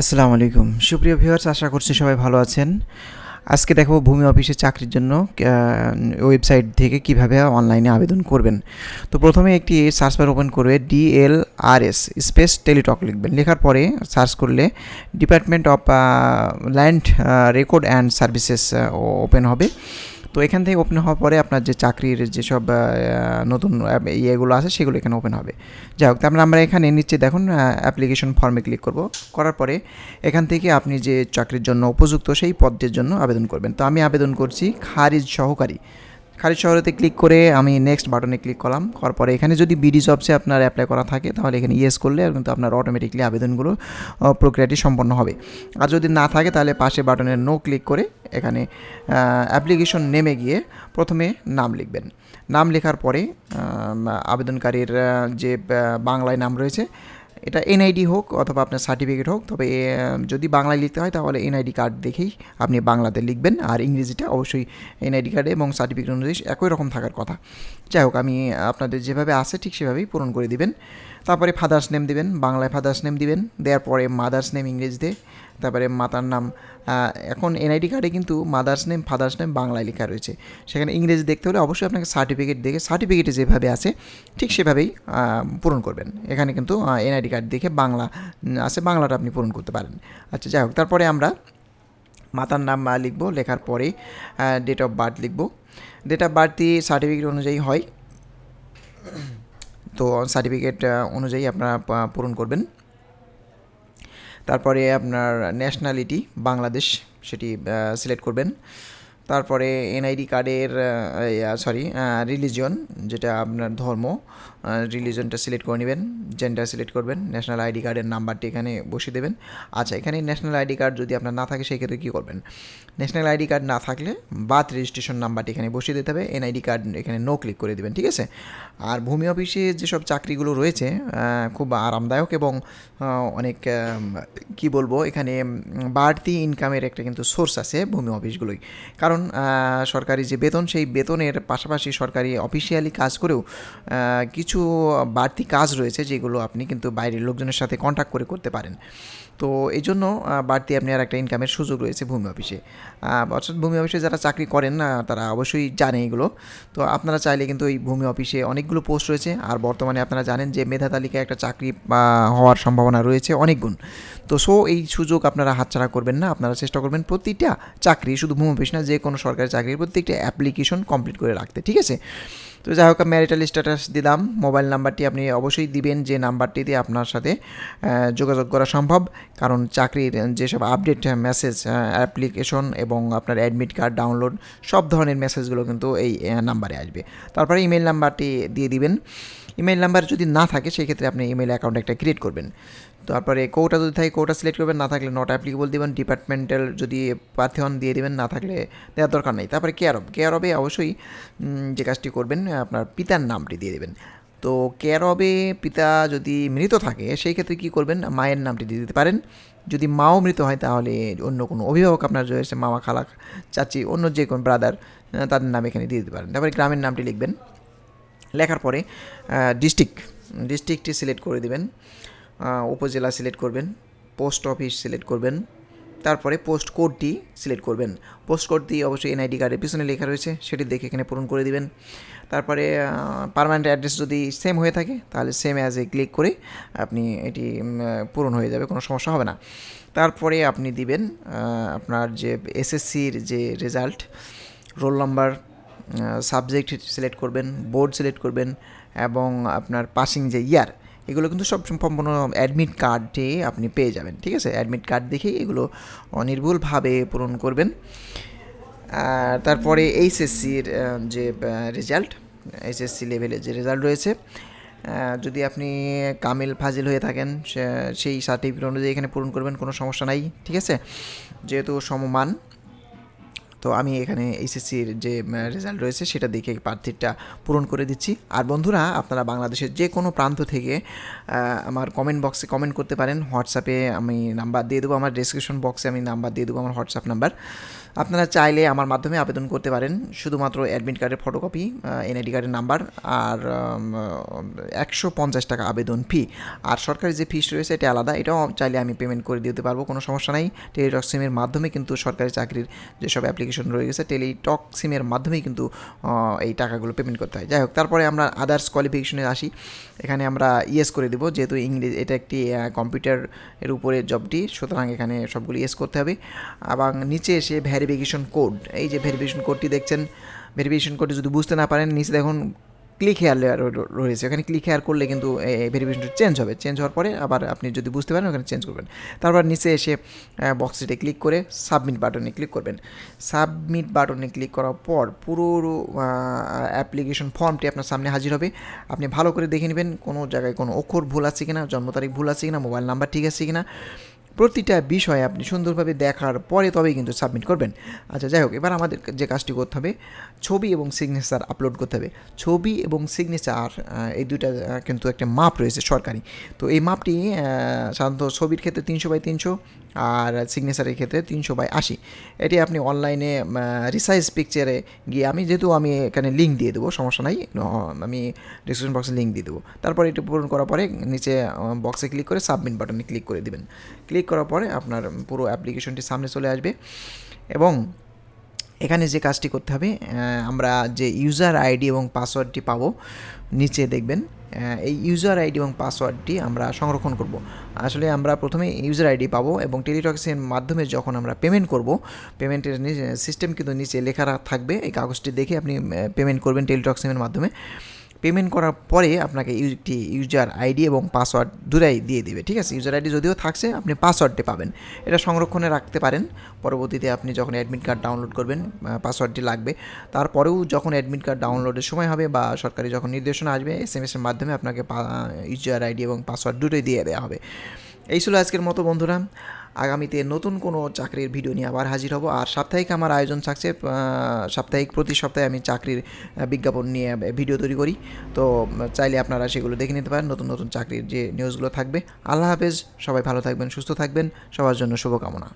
আসসালামু আলাইকুম। সুপ্রিয় ভিউয়ার্স, আশা করছি সবাই ভালো আছেন। আজকে দেখো ভূমি অফিসে চাকরির জন্য ওয়েবসাইট থেকে কীভাবে অনলাইনে আবেদন করবেন। তো প্রথমে একটি সার্চ বার ওপেন করবে ডিএলআরএস, স্পেস টেলিটক লিখবেন। লেখার পরে সার্চ করলে department of land record and services open হবে। তো এখান থেকে ওপেন হওয়ার পরে আপনার যে চাকরির যেসব নতুন ইয়েগুলো আছে সেগুলো এখানে ওপেন হবে। যাই হোক তারপরে আমরা এখানে নিচে দেখুন অ্যাপ্লিকেশন ফর্মে ক্লিক করব। করার পরে এখান থেকে আপনি যে চাকরির জন্য উপযুক্ত সেই পদের জন্য আবেদন করবেন। তো আমি আবেদন করছি খারিজ সহকারী। খারিজ শহরেতে ক্লিক করে আমি নেক্সট বাটনে ক্লিক করলাম। করার পরে এখানে যদি বিডি জবসে আপনার অ্যাপ্লাই করা থাকে, তাহলে এখানে ইয়েস করলে কিন্তু আপনার অটোমেটিকলি আবেদনগুলো প্রক্রিয়াটি সম্পন্ন হবে। আর যদি না থাকে, তাহলে পাশে বাটনে নো ক্লিক করে এখানে অ্যাপ্লিকেশন নেমে গিয়ে প্রথমে নাম লিখবেন। নাম লেখার পরে আবেদনকারীর যে বাংলায় নাম রয়েছে এটা এনআইডি হোক অথবা আপনার সার্টিফিকেট হোক, তবে যদি বাংলায় লিখতে হয় তাহলে এনআইডি কার্ড দেখেই আপনি বাংলাতে লিখবেন, আর ইংরেজিটা অবশ্যই এনআইডি কার্ডে এবং সার্টিফিকেট অনুযায়ী একই রকম থাকার কথা। যাই হোক, আমি আপনাদের যেভাবে আছে ঠিক সেভাবেই পূরণ করে দিবেন। তারপরে ফাদার্স নেম দিবেন, বাংলায় ফাদার্স নেম দিবেন, দেওয়ার পরে মাদার্স নেম ইংরেজিতে তারপরে মাতার নাম এখন এনআইডি কার্ডে কিন্তু মাদার্স নেম ফাদার্স নেম বাংলায় লেখা রয়েছে। সেখানে ইংরেজি দেখতে হলে অবশ্যই আপনাকে সার্টিফিকেট দেখে সার্টিফিকেটে যেভাবে আছে ঠিক সেভাবেই পূরণ করবেন। এখানে কিন্তু এনআইডি কার্ড দেখে বাংলা আছে বাংলাটা আপনি পূরণ করতে পারেন। আচ্ছা যাই হোক তারপরে আমরা মাতার নাম আহ, লিখব। লেখার পরে ডেট অফ বার্থ লিখব। ডেট অফ বার্থই সার্টিফিকেট অনুযায়ী হয়। তো সার্টিফিকেট অনুযায়ী আপনারা পূরণ করবেন। তারপরে আপনার ন্যাশনালিটি বাংলাদেশ সেটি সিলেক্ট করবেন। তারপরে এনআইডি কার্ডের সরি রিলিজন যেটা আপনার ধর্ম রিলিজনটা সিলেক্ট করে নেবেন জেন্ডার সিলেক্ট করবেন ন্যাশনাল আইডি কার্ডের নাম্বারটি এখানে বসিয়ে দেবেন। আচ্ছা এখানে ন্যাশনাল আইডি কার্ড যদি আপনার না থাকে, সেক্ষেত্রে কী করবেন? ন্যাশনাল আইডি কার্ড না থাকলে বার্থ রেজিস্ট্রেশন নাম্বারটি এখানে বসিয়ে দিতে হবে, এনআইডি কার্ড এখানে নো ক্লিক করে দেবেন, ঠিক আছে? আর ভূমি অফিসে যেসব চাকরিগুলো রয়েছে খুব আরামদায়ক এবং অনেক কি বলব, এখানে বাড়তি ইনকামের একটা কিন্তু সোর্স আছে ভূমি অফিসগুলোই। কারণ আহ, সরকারি যে বেতন সেই বেতনের পাশাপাশি সরকারি অফিসিয়ালি কাজ করেও কিছু বাড়তি কাজ রয়েছে যেগুলো আপনি কিন্তু বাইরের লোকজনের সাথে কন্ট্যাক্ট করে করতে পারেন। তো এই জন্য বাড়তি আপনি আর একটা ইনকামের সুযোগ রয়েছে ভূমি অফিসে। অর্থাৎ ভূমি অফিসে যারা চাকরি করেন আহ, তারা অবশ্যই জানে এগুলো। তো আপনারা চাইলে কিন্তু এই ভূমি অফিসে অনেকগুলো পোস্ট রয়েছে। আর বর্তমানে আপনারা জানেন যে মেধা তালিকায় একটা চাকরি হওয়ার সম্ভাবনা রয়েছে অনেক গুণ। তো সো এই সুযোগ আপনারা হাতছাড়া করবেন না। আপনারা চেষ্টা করবেন প্রতিটা চাকরি শুধু ভূমি অফিস না যে কোনো সরকারি চাকরির প্রত্যেকটা অ্যাপ্লিকেশন কমপ্লিট করে রাখতে। ঠিক আছে? তো যাই হোক ম্যারিটাল স্ট্যাটাস দিলাম। মোবাইল নাম্বারটি আপনি অবশ্যই দিবেন যে নাম্বারটিতে আপনার সাথে যোগাযোগ করা সম্ভব। কারণ চাকরির যেসব আপডেট মেসেজ অ্যাপ্লিকেশন এবং আপনার অ্যাডমিট কার্ড ডাউনলোড সব ধরনের মেসেজগুলো কিন্তু এই নাম্বারে আসবে। তারপরে ইমেল নাম্বারটি দিয়ে দিবেন। ইমেল নাম্বার যদি না থাকে সেই ক্ষেত্রে আপনি ইমেল অ্যাকাউন্ট একটা ক্রিয়েট করবেন। তারপরে কোটা যদি থাকে কোটা সিলেক্ট করবেন, না থাকলে নট অ্যাপ্লিকেবল দিবেন ডিপার্টমেন্টাল যদি প্রার্থী হন দিয়ে দিবেন, না থাকলে দেওয়ার দরকার নেই। তারপরে কেয়ার অফ কেয়ার অফে অবশ্যই যে কাজটি করবেন, আপনার পিতার নামটি দিয়ে দেবেন। তো কেয়ার অবে পিতা যদি মৃত থাকে সেই ক্ষেত্রে কী করবেন, মায়ের নামটি দিয়ে দিতে পারেন। যদি মাও মৃত হয়, তাহলে অন্য কোনো অভিভাবক আপনার রয়েছে, মামা খালা চাচি, অন্য যে কোনো ব্রাদার তাদের নাম এখানে দিয়ে দিতে পারেন। তারপরে গ্রামের নামটি লিখবেন। লেখার পরে ডিস্ট্রিক্ট ডিস্ট্রিক্টটি সিলেক্ট করে দিবেন উপজেলা সিলেক্ট করবেন পোস্ট অফিস সিলেক্ট করবেন, তারপরে পোস্ট কোডটি সিলেক্ট করবেন। পোস্ট কোডটি অবশ্যই এনআইডি কার্ডের পিছনে লেখা রয়েছে, সেটি দেখে এখানে পূরণ করে দিবেন। তারপরে পারমানেন্ট অ্যাড্রেস যদি সেম হয়ে থাকে, তাহলে সেম অ্যাজ এ ক্লিক করে আপনি এটি পূরণ হয়ে যাবে, কোনো সমস্যা হবে না। তারপরে আপনি দিবেন আপনার যে এসএসসির যে result roll number subject select করবেন বোর্ড সিলেক্ট করবেন, এবং আপনার পাসিং যে ইয়ার এগুলো কিন্তু সব সম্পূর্ণ অ্যাডমিট কার্ডে আপনি পেয়ে যাবেন, ঠিক আছে? অ্যাডমিট কার্ড দেখেই এগুলো নির্ভুলভাবে পূরণ করবেন। আর তারপরে এইচএসসির যে রেজাল্ট এইচএসসি লেভেলের যে রেজাল্ট রয়েছে যদি আপনি কামিল ফাজিল হয়ে থাকেন সেই সার্টিফিকেট অনুযায়ী এখানে পূরণ করবেন, কোনো সমস্যা নাই, ঠিক আছে? যেহেতু সমমান তো আমি এখানে এইচএসসির যে রেজাল্ট রয়েছে সেটা দেখে প্রার্থীটা পূরণ করে দিচ্ছি। আর বন্ধুরা, আপনারা বাংলাদেশের যে কোনো প্রান্ত থেকে আমার কমেন্ট বক্সে কমেন্ট করতে পারেন। হোয়াটসঅ্যাপে আমি নাম্বার দিয়ে দেবো, আমার ডিসক্রিপশন বক্সে আমি নাম্বার দিয়ে দেবো আমার হোয়াটসঅ্যাপ নাম্বার আপনারা চাইলে আমার মাধ্যমে আবেদন করতে পারেন। শুধুমাত্র অ্যাডমিট কার্ডের ফটোকপি এনআইডি কার্ডের নাম্বার আর একশো পঞ্চাশ টাকা আবেদন ফি আর সরকারি যে ফিস রয়েছে, এটা আলাদা। এটাও চাইলে আমি পেমেন্ট করে দিতে পারব, কোনো সমস্যা নাই। টেলিটক সিমের মাধ্যমে কিন্তু সরকারি চাকরির যেসব অ্যাপ্লিকেশন রয়ে গেছে টেলিটক সিমের মাধ্যমেই কিন্তু এই টাকাগুলো পেমেন্ট করতে হয়। যাই হোক তারপরে আমরা আদার্স কোয়ালিফিকেশনে আসি। এখানে আমরা ইয়েস করে দেবো, যেহেতু ইংরেজি, এটা একটি কম্পিউটারের উপরে জবটি সুতরাং এখানে সবগুলো ইয়েস করতে হবে। এবং নিচে এসে ভ্যারিফিকেশন কোড এই যে ভেরিফিকেশন কোডটি দেখছেন ভেরিফিকেশন কোডটি যদি বুঝতে না পারেন, নিচে দেখুন ক্লিক হেয়ার রয়েছে। ওখানে ক্লিক হেয়ার করলে কিন্তু ভেরিফিকেশনটা চেঞ্জ হবে। চেঞ্জ হওয়ার পরে আবার আপনি যদি বুঝতে পারেন, ওখানে চেঞ্জ করবেন। তারপর নিচে এসে বক্সটিতে ক্লিক করে সাবমিট বাটনে ক্লিক করবেন। সাবমিট বাটনে ক্লিক করার পর পুরো অ্যাপ্লিকেশন ফর্মটি আপনার সামনে হাজির হবে। আপনি ভালো করে দেখে নেবেন কোনো জায়গায় কোনো অক্ষর ভুল আছে কিনা, জন্ম তারিখ ভুল আছে কিনা মোবাইল নাম্বার ঠিক আছে কিনা। প্রতিটা বিষয় আপনি সুন্দরভাবে দেখার পরে তবেই কিন্তু সাবমিট করবেন। আচ্ছা যাই হোক, এবার আমাদের যে কাজটি করতে হবে, ছবি এবং সিগনেচার আপলোড করতে হবে। ছবি এবং সিগনেচার এই দুইটা কিন্তু একটা মাপ রয়েছে সরকারি। তো এই মাপটি সাধারণত ছবির ক্ষেত্রে তিনশো বাই তিনশো আর সিগনেচারের ক্ষেত্রে তিনশো বাই আশি। এটি আপনি অনলাইনে রিসাইজ পিকচারে গিয়ে আমি যেহেতু আমি এখানে লিঙ্ক দিয়ে দেবো, সমস্যা নাই আমি ডিসক্রিপশন বক্সে লিঙ্ক দিয়ে দেবো। তারপর এটি পূরণ করার পরে নিচে বক্সে ক্লিক করে সাবমিট বাটনে ক্লিক করে দেবেন। ক্লিক করার পরে আপনার পুরো অ্যাপ্লিকেশনটি সামনে চলে আসবে এবং এখানে যে কাজটি করতে হবে আমরা যে ইউজার আইডি এবং পাসওয়ার্ডটি পাবো, নিচে দেখবেন এই ইউজার আইডি এবং পাসওয়ার্ডটি আমরা সংরক্ষণ করব। আসলে আমরা প্রথমে ইউজার আইডি পাবো এবং টেলিটক্সের মাধ্যমে যখন আমরা পেমেন্ট করব পেমেন্টের সিস্টেম কিন্তু নিচে লেখা থাকবে, এই কাগজটি দেখে আপনি পেমেন্ট করবেন টেলিটক্সিমের মাধ্যমে। পেমেন্ট করার পরে আপনাকে একটি ইউজার আইডি এবং পাসওয়ার্ড দুটাই দিয়ে দেবে, ঠিক আছে? ইউজার আইডি যদিও থাকছে, আপনি পাসওয়ার্ডটি পাবেন। এটা সংরক্ষণে রাখতে পারেন। পরবর্তীতে আপনি যখন অ্যাডমিট কার্ড ডাউনলোড করবেন পাসওয়ার্ডটি লাগবে। তারপরেও যখন অ্যাডমিট কার্ড ডাউনলোডের সময় হবে বা সরকারি যখন নির্দেশনা আসবে এস এম এসের মাধ্যমে আপনাকে ইউজার আইডি এবং পাসওয়ার্ড দুটোই দিয়ে দেওয়া হবে। এই ছিল আজকের মতো, বন্ধুরা। আগামীতে নতুন কোনো চাকরির ভিডিও নিয়ে আবার হাজির হব। আর সাপ্তাহিক আমার আয়োজন থাকছে সাপ্তাহিক, প্রতি সপ্তাহে আমি চাকরির বিজ্ঞাপন নিয়ে ভিডিও তৈরি করি। তো চাইলে আপনারা সেগুলো দেখে নিতে পারেন। নতুন নতুন চাকরির যে নিউজগুলো থাকবে। আল্লাহ হাফেজ। সবাই ভালো থাকবেন, সুস্থ থাকবেন। সবার জন্য শুভকামনা।